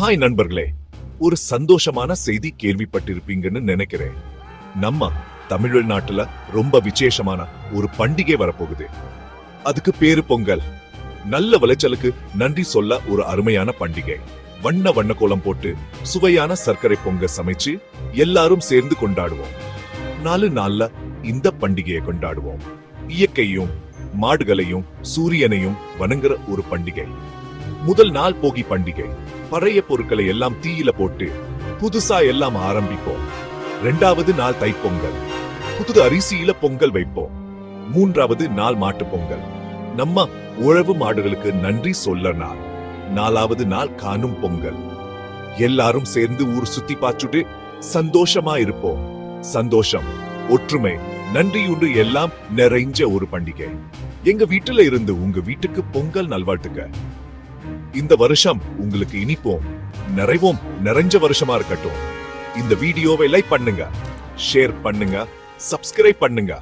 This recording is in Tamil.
ஹாய் நண்பர்களே. ஒரு சந்தோஷமான செய்தி கேள்விப்பட்டிருப்பீங்கன்னு நினைக்கிறேன். நம்ம தமிழ்நாட்டுல ரொம்ப விசேஷமான ஒரு பண்டிகை வரப்போகுது. அதுக்கு பேரு பொங்கல். நல்ல விளைச்சலுக்கு நன்றி சொல்ல ஒரு அருமையான பண்டிகை. வண்ண வண்ண கோலம் போட்டு சுவையான சர்க்கரை பொங்கல் சமைச்சு எல்லாரும் சேர்ந்து கொண்டாடுவோம். நாலு நாள்ல இந்த பண்டிகையை கொண்டாடுவோம். இயற்கையும் மாடுகளையும் சூரியனையும் வணங்குற ஒரு பண்டிகை. முதல் நாள் போகி பண்டிகை. பழைய பொருட்களை எல்லாம் தீயில போட்டு புதுசா எல்லாம் ஆரம்பிப்போம். ரெண்டாவது நாள் தைப்பொங்கல். புது அரிசியில பொங்கல் வைப்போம். மூன்றாவது நாள் மாட்டு பொங்கல். நம்ம உழவு மாடுகளுக்கு நன்றி சொல்ல நாள் நாலாவது நாள் காணும் பொங்கல். எல்லாரும் சேர்ந்து ஊர் சுத்தி பார்த்துட்டு சந்தோஷமா இருப்போம். சந்தோஷம் ஒற்றுமை நன்றியுண்டு எல்லாம் நிறைஞ்ச ஒரு பண்டிகை. எங்க வீட்டுல இருந்து உங்க வீட்டுக்கு பொங்கல் நல்வாழ்த்துக்க இந்த வருஷம் உங்களுக்கு இனிப்போம் நிறைவும் நிறைஞ்ச வருஷமா இருக்கட்டும். இந்த வீடியோவை லைக் பண்ணுங்க ஷேர் பண்ணுங்க சப்ஸ்கிரைப் பண்ணுங்க.